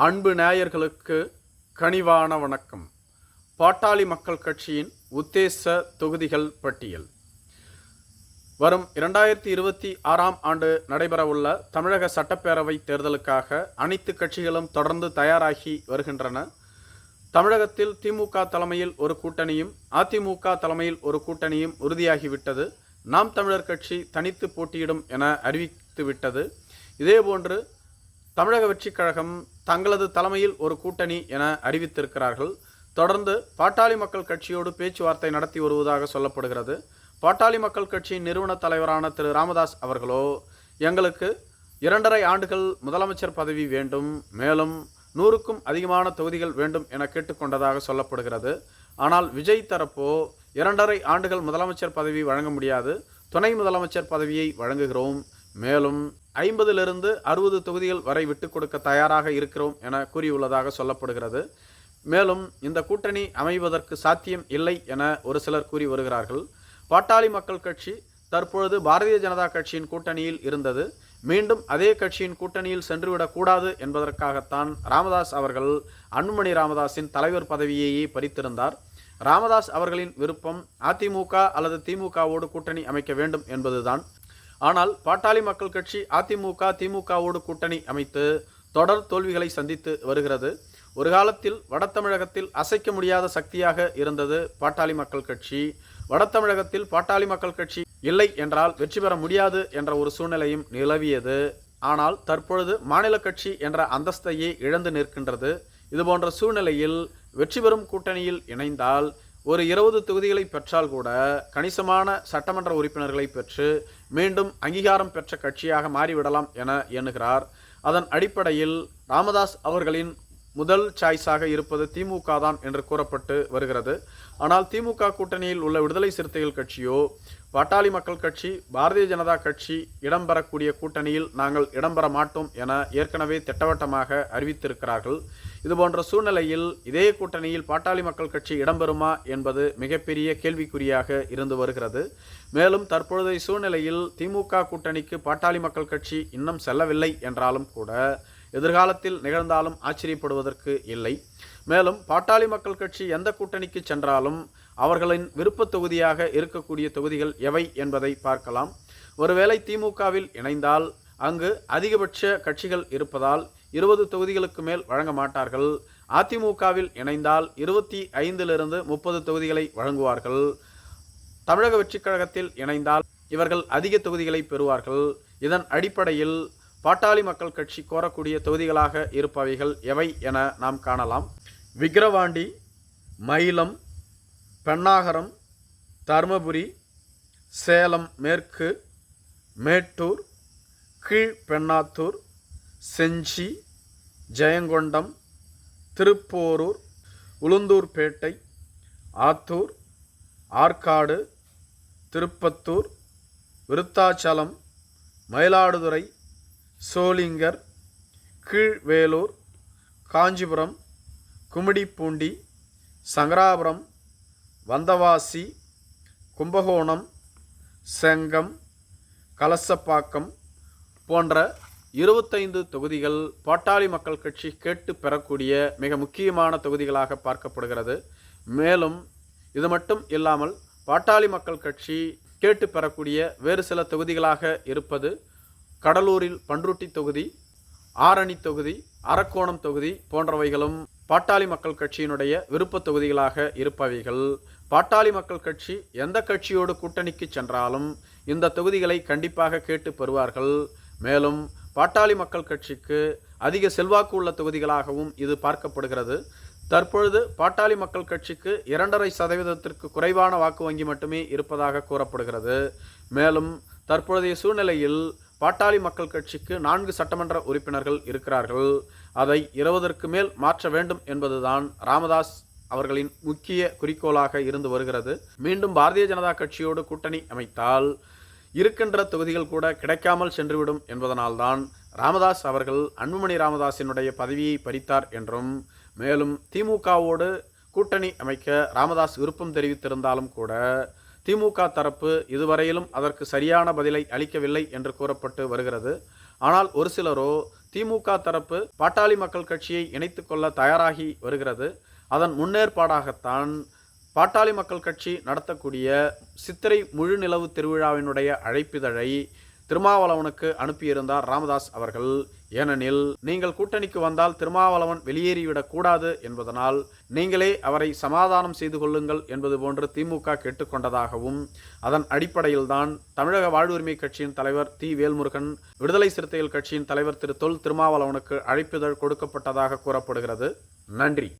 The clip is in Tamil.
அன்பு நேயர்களுக்கு கனிவான வணக்கம். பாட்டாளி மக்கள் கட்சியின் உத்தேச தொகுதிகள் பட்டியல். வரும் இரண்டாயிரத்தி இருபத்தி ஆறாம் ஆண்டு நடைபெறவுள்ள தமிழக சட்டப்பேரவை தேர்தலுக்காக அனைத்து கட்சிகளும் தொடர்ந்து தயாராகி வருகின்றன. தமிழகத்தில் திமுக தலைமையில் ஒரு கூட்டணியும் அதிமுக தலைமையில் ஒரு கூட்டணியும் உறுதியாகிவிட்டது. நாம் தமிழர் கட்சி தனித்து போட்டியிடும் என அறிவித்துவிட்டது. இதேபோன்று தமிழக வெற்றிக் கழகம் தங்களது தலைமையில் ஒரு கூட்டணி என அறிவித்திருக்கிறார்கள். தொடர்ந்து பாட்டாளி மக்கள் கட்சியோடு பேச்சுவார்த்தை நடத்தி வருவதாக சொல்லப்படுகிறது. பாட்டாளி மக்கள் கட்சியின் நிறுவன தலைவரான திரு. ராமதாஸ் அவர்களோ எங்களுக்கு இரண்டரை ஆண்டுகள் முதலமைச்சர் பதவி வேண்டும். மேலும் நூறுக்கும் அதிகமான தொகுதிகள் வேண்டும் என கேட்டுக்கொண்டதாக சொல்லப்படுகிறது. ஆனால் விஜய் தரப்போ இரண்டரை ஆண்டுகள் முதலமைச்சர் பதவி வழங்க முடியாது. துணை முதலமைச்சர் பதவியை வழங்குகிறோம். மேலும் ஐம்பதிலிருந்து அறுபது தொகுதிகள் வரை விட்டு கொடுக்க தயாராக இருக்கிறோம் என கூறியுள்ளதாக சொல்லப்படுகிறது. மேலும் இந்த கூட்டணி அமைவதற்கு சாத்தியம் இல்லை என ஒரு சிலர் கூறி வருகிறார்கள். பாட்டாளி மக்கள் கட்சி தற்பொழுது பாரதிய ஜனதா கட்சியின் கூட்டணியில் இருந்தது. மீண்டும் அதே கட்சியின் கூட்டணியில் சென்றுவிடக்கூடாது என்பதற்காகத்தான் ராமதாஸ் அவர்கள் அன்புமணி ராமதாஸின் தலைவர் பதவியையே பறித்திருந்தார். ராமதாஸ் அவர்களின் விருப்பம் அதிமுக அல்லது திமுகவோடு கூட்டணி அமைக்க வேண்டும் என்பதுதான். ஆனால் பாட்டாளி மக்கள் கட்சி அதிமுக திமுகவோடு கூட்டணி அமைத்து தொடர் தோல்விகளை சந்தித்து வருகிறது. ஒரு காலத்தில் வட தமிழகத்தில் அசைக்க முடியாத சக்தியாக இருந்தது பாட்டாளி மக்கள் கட்சி. வட தமிழகத்தில் பாட்டாளி மக்கள் கட்சி இல்லை என்றால் வெற்றி பெற முடியாது என்ற ஒரு சூழ்நிலையும் நிலவியது. ஆனால் தற்பொழுது மாநில கட்சி என்ற அந்தஸ்தையே இழந்து நிற்கின்றது. இதுபோன்ற சூழ்நிலையில் வெற்றி பெறும் கூட்டணியில் இணைந்தால் ஒரு இருபது தொகுதிகளை பெற்றால் கூட கணிசமான சட்டமன்ற உறுப்பினர்களை பெற்று மீண்டும் அங்கீகாரம் பெற்ற கட்சியாக மாறிவிடலாம் என எண்ணுகிறார். அதன் அடிப்படையில் ராமதாஸ் அவர்களின் முதல் சாய்ஸாக இருப்பது திமுக தான் என்று கூறப்பட்டு வருகிறது. ஆனால் திமுக கூட்டணியில் உள்ள விடுதலை சிறுத்தைகள் கட்சியோ பாட்டாளி மக்கள் கட்சி பாரதிய ஜனதா கட்சி இடம்பெறக்கூடிய கூட்டணியில் நாங்கள் இடம்பெற மாட்டோம் என ஏற்கனவே திட்டவட்டமாக அறிவித்திருக்கிறார்கள். இதுபோன்ற சூழ்நிலையில் இதே கூட்டணியில் பாட்டாளி மக்கள் கட்சி இடம்பெறுமா என்பது மிகப்பெரிய கேள்விக்குறியாக இருந்து வருகிறது. மேலும் தற்பொழுதைய சூழ்நிலையில் திமுக கூட்டணிக்கு பாட்டாளி மக்கள் கட்சி இன்னும் செல்லவில்லை என்றாலும் கூட எதிர்காலத்தில் நிகழ்ந்தாலும் ஆச்சரியப்படுவதற்கு இல்லை. மேலும் பாட்டாளி மக்கள் கட்சி எந்த கூட்டணிக்கு சென்றாலும் அவர்களின் விருப்ப தொகுதியாக இருக்கக்கூடிய தொகுதிகள் எவை என்பதை பார்க்கலாம். ஒருவேளை திமுகவில் இணைந்தால் அங்கு அதிகபட்ச கட்சிகள் இருப்பதால் இருபது தொகுதிகளுக்கு மேல் வழங்க மாட்டார்கள். அதிமுகவில் இணைந்தால் இருபத்தி ஐந்திலிருந்து முப்பது தொகுதிகளை வழங்குவார்கள். தமிழக வெற்றிக் கழகத்தில் இணைந்தால் இவர்கள் அதிக தொகுதிகளை பெறுவார்கள். இதன் அடிப்படையில் பாட்டாளி மக்கள் கட்சி கோரக்கூடிய தொகுதிகளாக இருப்பவைகள் எவை என நாம் காணலாம். விக்கிரவாண்டி மயிலம் பெண்ணாகரம் தருமபுரி சேலம் மேற்கு மேட்டூர் கீழ் பெண்ணாத்தூர் செஞ்சி ஜெயங்கொண்டம் திருப்போரூர் உளுந்தூர்பேட்டை ஆத்தூர் ஆற்காடு திருப்பத்தூர் விருத்தாச்சலம் மயிலாடுதுறை சோளிங்கர் கீழ்வேலூர் காஞ்சிபுரம் கும்மிடிப்பூண்டி சங்கராபுரம் வந்தவாசி கும்பகோணம் செங்கம் கலசப்பாக்கம் போன்ற இருபத்தைந்து தொகுதிகள் பாட்டாளி மக்கள் கட்சி கேட்டு பெறக்கூடிய மிக முக்கியமான தொகுதிகளாக பார்க்கப்படுகிறது. மேலும் இது மட்டும் இல்லாமல் பாட்டாளி மக்கள் கட்சி கேட்டு பெறக்கூடிய வேறு சில தொகுதிகளாக இருப்பது கடலூரில் பன்ருட்டி தொகுதி ஆரணி தொகுதி அரக்கோணம் தொகுதி போன்றவைகளும் பாட்டாளி மக்கள் கட்சியினுடைய விருப்ப தொகுதிகளாக இருப்பவைகள். பாட்டாளி மக்கள் கட்சி எந்த கட்சியோடு கூட்டணிக்கு சென்றாலும் இந்த தொகுதிகளை கண்டிப்பாக கேட்டு பெறுவார்கள். மேலும் பாட்டாளி மக்கள் கட்சிக்கு அதிக செல்வாக்கு உள்ள தொகுதிகளாகவும் இது பார்க்கப்படுகிறது. தற்பொழுது பாட்டாளி மக்கள் கட்சிக்கு இரண்டரை சதவீதத்திற்கு குறைவான வாக்கு வங்கி மட்டுமே இருப்பதாக கூறப்படுகிறது. மேலும் தற்பொழுதைய சூழ்நிலையில் பாட்டாளி மக்கள் கட்சிக்கு நான்கு சட்டமன்ற உறுப்பினர்கள் இருக்கிறார்கள். அதை இருபதற்கு மேல் மாற்ற வேண்டும் என்பதுதான் ராமதாஸ் அவர்களின் முக்கிய குறிக்கோளாக இருந்து வருகிறது. மீண்டும் பாரதிய ஜனதா கட்சியோடு கூட்டணி அமைத்தால் இருக்கின்ற தொகுதிகள் கூட கிடைக்காமல் சென்றுவிடும் என்பதனால்தான் ராமதாஸ் அவர்கள் அன்புமணி ராமதாஸினுடைய பதவியை பறித்தார் என்றும் மேலும் திமுகவோடு கூட்டணி அமைக்க ராமதாஸ் விருப்பம் தெரிவித்திருந்தாலும் கூட திமுக தரப்பு இதுவரையிலும் அதற்கு சரியான பதிலை அளிக்கவில்லை என்று கூறப்பட்டு வருகிறது. ஆனால் ஒரு சிலரோ திமுக தரப்பு பாட்டாளி மக்கள் கட்சியை இணைத்து கொள்ள தயாராகி வருகிறது. அதன் முன்னேற்பாடாகத்தான் பாட்டாளி மக்கள் கட்சி நடத்தக்கூடிய சித்திரை முழு நிலவு திருவிழாவினுடைய அழைப்பிதழை திருமாவளவனுக்கு அனுப்பியிருந்தார் ராமதாஸ் அவர்கள். ஏனெனில் நீங்கள் கூட்டணிக்கு வந்தால் திருமாவளவன் வெளியேறிவிடக் கூடாது என்பதனால் நீங்களே அவரை சமாதானம் செய்து கொள்ளுங்கள் என்பது போன்று திமுக கேட்டுக்கொண்டதாகவும் அதன் அடிப்படையில்தான் தமிழக வாழ்வுரிமை கட்சியின் தலைவர் தி. வேல்முருகன் விடுதலை சிறுத்தைகள் கட்சியின் தலைவர் திரு. தொல் திருமாவளவனுக்கு அழைப்பிதழ் கொடுக்கப்பட்டதாக கூறப்படுகிறது. நன்றி.